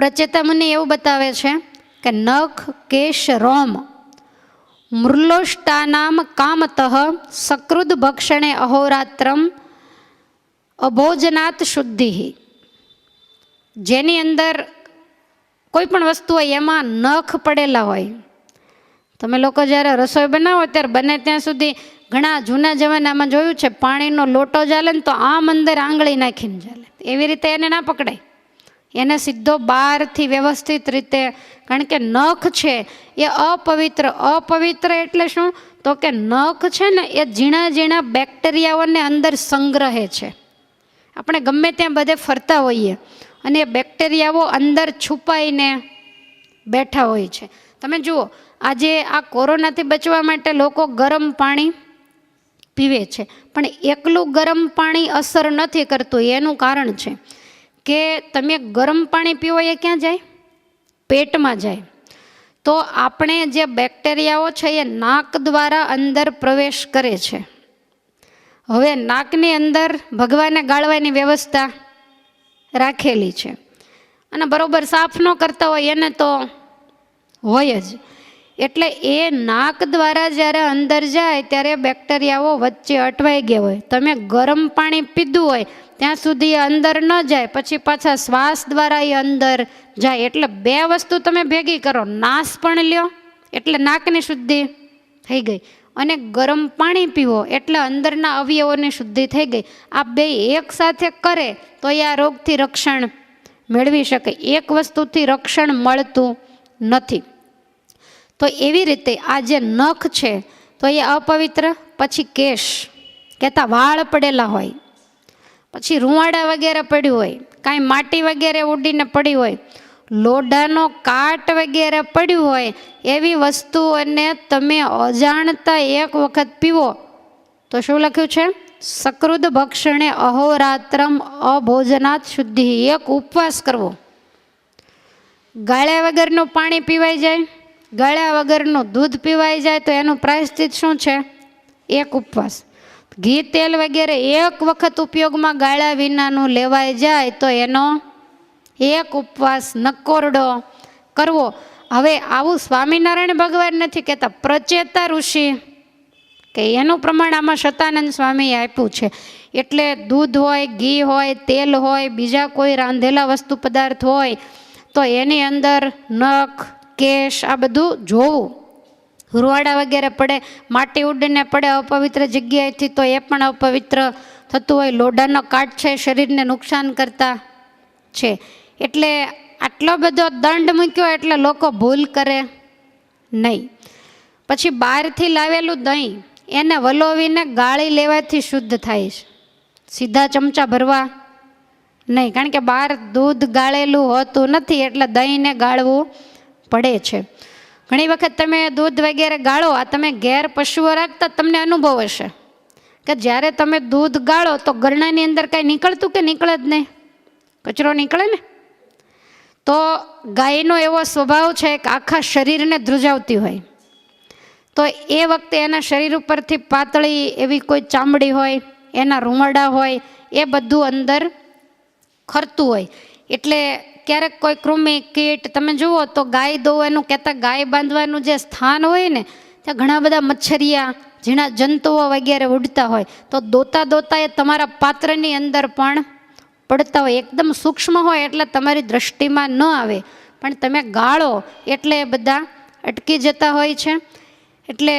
પ્રચેતા મને એવું બતાવે છે કે નખ, કેશ, રોમ, મૃલોષ્ટાનામ, કામતઃ, સકૃદ ભક્ષણે અહોરાત્રમ, અભોજનાત શુદ્ધિ. જેની અંદર કોઈ પણ વસ્તુ હોય, એમાં નખ પડેલા હોય. તમે લોકો જ્યારે રસોઈ બનાવો, ત્યારે બને ત્યાં સુધી ઘણા જૂના જમાનામાં જોયું છે, પાણીનો લોટો ચાલે ને તો આમ અંદર આંગળી નાખીને ચાલે એવી રીતે એને ના પકડાય. એને સીધો બહારથી વ્યવસ્થિત રીતે, કારણ કે નખ છે એ અપવિત્ર અપવિત્ર એટલે શું? તો કે નખ છે ને એ ઝીણા ઝીણા બેક્ટેરિયાઓને અંદર સંગ્રહે છે. આપણે ગમે ત્યાં બધે ફરતા હોઈએ અને એ બેક્ટેરિયાઓ અંદર છુપાઈને બેઠા હોય છે. તમે જુઓ, આજે આ કોરોનાથી બચવા માટે લોકો ગરમ પાણી પીવે છે. પણ એકલું ગરમ પાણી અસર નથી કરતું, એનું કારણ છે કે તમે ગરમ પાણી પીવો એ ક્યાં જાય? પેટમાં જાય. તો આપણે જે બેક્ટેરિયાઓ છે એ નાક દ્વારા અંદર પ્રવેશ કરે છે. હવે નાકની અંદર ભગવાને ગાળવાની વ્યવસ્થા રાખેલી છે. અને બરાબર સાફ ન કરતા હોય એને તો હોય જ. એટલે એ નાક દ્વારા જ્યારે અંદર જાય ત્યારે બેક્ટેરિયાઓ વચ્ચે અટવાઈ ગયા હોય. તમે ગરમ પાણી પીધું હોય ત્યાં સુધી અંદર ન જાય, પછી પાછા શ્વાસ દ્વારા એ અંદર જાય. એટલે બે વસ્તુ તમે ભેગી કરો. નાશ પણ લ્યો, એટલે નાકની શુદ્ધિ થઈ ગઈ. અને ગરમ પાણી પીવો, એટલે અંદરના અવયવોની શુદ્ધિ થઈ ગઈ. આ બે એક સાથે કરે, તો એ આ રોગથી રક્ષણ મેળવી શકે. એક વસ્તુથી રક્ષણ મળતું નથી. તો એવી રીતે આ જે નખ છે, તો એ અપવિત્ર, પછી કેશ. કહેતા વાળ પડેલા હોય. પછી રૂવાડા વગેરે પડ્યું હોય, કાંઈ માટી વગેરે ઉડીને પડી હોય, લોઢાનો કાટ વગેરે પડ્યું હોય, એવી વસ્તુઓને તમે અજાણતા એક વખત પીવો. તો શું લખ્યું છે? સકૃદ ભક્ષણે અહોરાત્રમ અભોજનાત શુદ્ધિ એક ઉપવાસ કરવો. ગાળ્યા વગરનું પાણી પીવાઈ જાય, ગાળ્યા વગરનું દૂધ પીવાઈ જાય, તો એનું પ્રાયશ્ચિત શું છે? એક ઉપવાસ. ઘી તેલ વગેરે એક વખત ઉપયોગમાં ગાળા વિનાનું લેવાઈ જાય તો એનો એક ઉપવાસ નકોરડો કરવો. હવે આવું સ્વામિનારાયણ ભગવાન નથી કહેતા, પ્રચેતા ઋષિ કે એનું પ્રમાણ આમાં શતાનંદ સ્વામીએ આપ્યું છે. એટલે દૂધ હોય, ઘી હોય, તેલ હોય, બીજા કોઈ રાંધેલા વસ્તુ પદાર્થ હોય, તો એની અંદર નખ, કેશ આ બધું જોવું. હુરવાડા વગેરે પડે, માટી ઉડીને પડે, અપવિત્ર જગ્યાએથી તો એ પણ અપવિત્ર થતું હોય. લોઢાનો કાટ છે, શરીરને નુકસાન કરતા છે. એટલે આટલો બધો દંડ મૂક્યો એટલે લોકો ભૂલ કરે નહીં. પછી બહારથી લાવેલું દહીં, એને વલોવીને ગાળી લેવાથી શુદ્ધ થાય છે. સીધા ચમચા ભરવા નહીં, કારણ કે બહાર દૂધ ગાળેલું હોતું નથી એટલે દહીંને ગાળવું પડે છે. ઘણી વખત તમે દૂધ વગેરે ગાળો, આ તમે ઘેર પશુઓ રાખતા તમને અનુભવ હશે કે જ્યારે તમે દૂધ ગાળો તો ગરણાની અંદર કાંઈ નીકળતું કે નીકળે જ નહીં? કચરો નીકળે ને? તો ગાયનો એવો સ્વભાવ છે કે આખા શરીરને ધ્રુજાવતી હોય. તો એ વખતે એના શરીર ઉપરથી પાતળી એવી કોઈ ચામડી હોય, એના રૂમડા હોય, એ બધું અંદર ખરતું હોય. એટલે ક્યારેક કોઈ કૃમિ, કીટ, તમે જુઓ તો ગાય દોવાનું કહેતા ગાય બાંધવાનું જે સ્થાન હોય ને, ત્યાં ઘણા બધા મચ્છરિયા, ઝીણા જંતુઓ વગેરે ઉડતા હોય. તો દોતા દોતા એ તમારા પાત્રની અંદર પણ પડતા હોય. એકદમ સૂક્ષ્મ હોય એટલે તમારી દ્રષ્ટિમાં ન આવે. પણ તમે ગાળો એટલે એ બધા અટકી જતા હોય છે. એટલે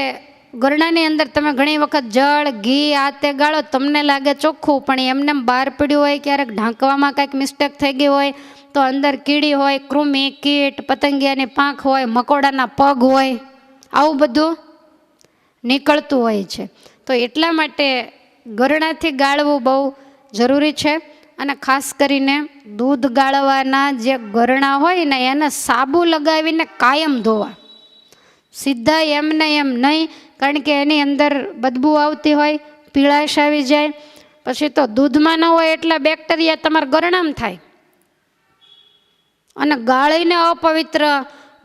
ગરણાની અંદર તમે ઘણી વખત જળ, ઘી આ તે ગાળો, તમને લાગે ચોખ્ખું, પણ એમને બહાર પડ્યું હોય, ક્યારેક ઢાંકવામાં કાંઈક મિસ્ટેક થઈ ગઈ હોય તો અંદર કીડી હોય, કૃમિ, કીટ પતંગિયાની પાંખ હોય, મકોડાના પગ હોય, આવું બધું નીકળતું હોય છે. તો એટલા માટે ગરણાથી ગાળવું બહુ જરૂરી છે અને ખાસ કરીને દૂધ ગાળવાના જે ગરણા હોય ને, એને સાબુ લગાવીને કાયમ ધોવા. સીધા એમને એમ નહીં, કારણ કે એની અંદર બદબુ આવતી હોય, પીળાશ આવી જાય. પછી તો દૂધમાં ન હોય એટલા બેક્ટેરિયા તમારા ગરણામ થાય. અને ગાળીને અપવિત્ર.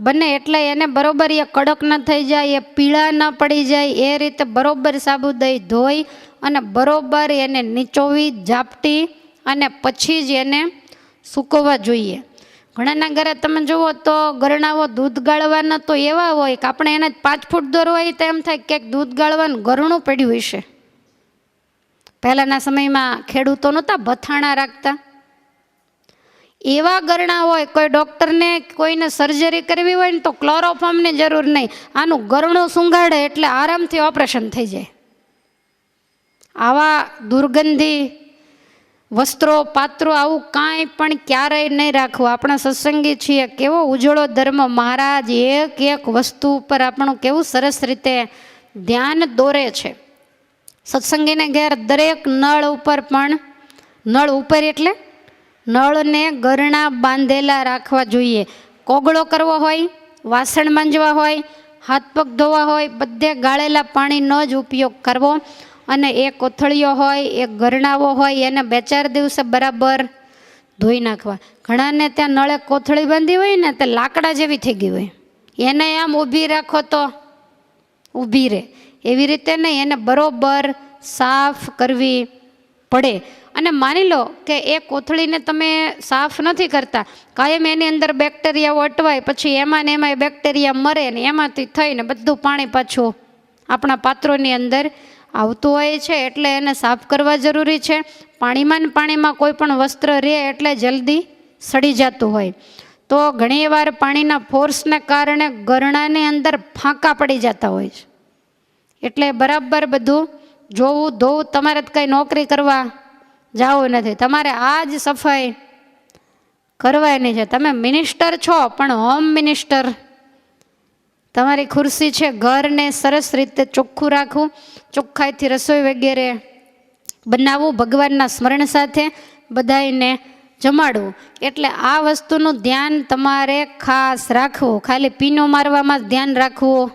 બને એટલે એને બરોબર એ કડક ન થઈ જાય, એ પીળા ન પડી જાય, એ રીતે બરોબર સાબુ દહીં ધોઈ અને બરોબર એને નીચોવી, ઝાપટી અને પછી જ એને સૂકવવા જોઈએ. ઘણાના ઘરે તમે જુઓ તો ગરણાઓ દૂધ ગાળવાના તો એવા હોય કે આપણે એને પાંચ ફૂટ દૂર હોય તો એમ થાય ક્યાંક દૂધ ગાળવાનું ગરણું પડ્યું હશે. પહેલાંના સમયમાં ખેડૂતો નહોતા ભથાણા રાખતા. એવા ગરણા હોય, કોઈ ડૉક્ટરને કોઈને સર્જરી કરવી હોય ને તો ક્લોરોફોર્મની જરૂર નહીં. આનું ગરણું સૂંઘાડે એટલે આરામથી ઓપરેશન થઈ જાય. આવા દુર્ગંધી વસ્ત્રો, પાત્રો આવું કાંઈ પણ ક્યારેય નહીં રાખવું. આપણે સત્સંગી છીએ, કેવો ઉજળો ધર્મ. મહારાજ એક એક વસ્તુ ઉપર આપણું કેવું સરસ રીતે ધ્યાન દોરે છે. સત્સંગીને ઘેર દરેક નળ ઉપર પણ, નળ ઉપર એટલે નળને ગરણા બાંધેલા રાખવા જોઈએ. કોગળો કરવો હોય, વાસણ માંજવા હોય, હાથ પગ ધોવા હોય, બધે ગાળેલા પાણીનો જ ઉપયોગ કરવો. અને એ કોથળીઓ હોય, એ ગરણાઓ હોય, એને બે ચાર દિવસે બરાબર ધોઈ નાખવા. ઘણાને ત્યાં નળે કોથળી બાંધી હોય ને, તે લાકડા જેવી થઈ ગઈ હોય. એને આમ ઊભી રાખો તો ઊભી રહે. એવી રીતે નહીં, એને બરોબર સાફ કરવી પડે. અને માની લો કે એ કોથળીને તમે સાફ નથી કરતા, કાયમ એની અંદર બેક્ટેરિયાઓ અટવાય, પછી એમાં ને એમાં બેક્ટેરિયા મરે ને એમાંથી થઈને બધું પાણી પાછું આપણા પાત્રોની અંદર આવતું હોય છે, એટલે એને સાફ કરવા જરૂરી છે. પાણીમાં ને પાણીમાં કોઈ પણ વસ્ત્ર રહે એટલે જલ્દી સડી જતું હોય. તો ઘણીવાર પાણીના ફોર્સને કારણે ગરણાની અંદર ફાંકા પડી જતા હોય છે. એટલે બરાબર બધું જોવું ધોવું, તમારે જ કંઈ નોકરી કરવા જવું નથી. તમારે આ જ સફાઈ કરવાની છે. તમે મિનિસ્ટર છો, પણ હોમ મિનિસ્ટર તમારી ખુરશી છે, ઘરને સરસ રીતે ચોખ્ખું રાખવું, ચોખ્ખાઈથી રસોઈ વગેરે બનાવવું, ભગવાનના સ્મરણ સાથે બધાને જમાડવું. એટલે આ વસ્તુનું ધ્યાન તમારે ખાસ રાખવું. ખાલી પીનો મારવામાં ધ્યાન રાખવું.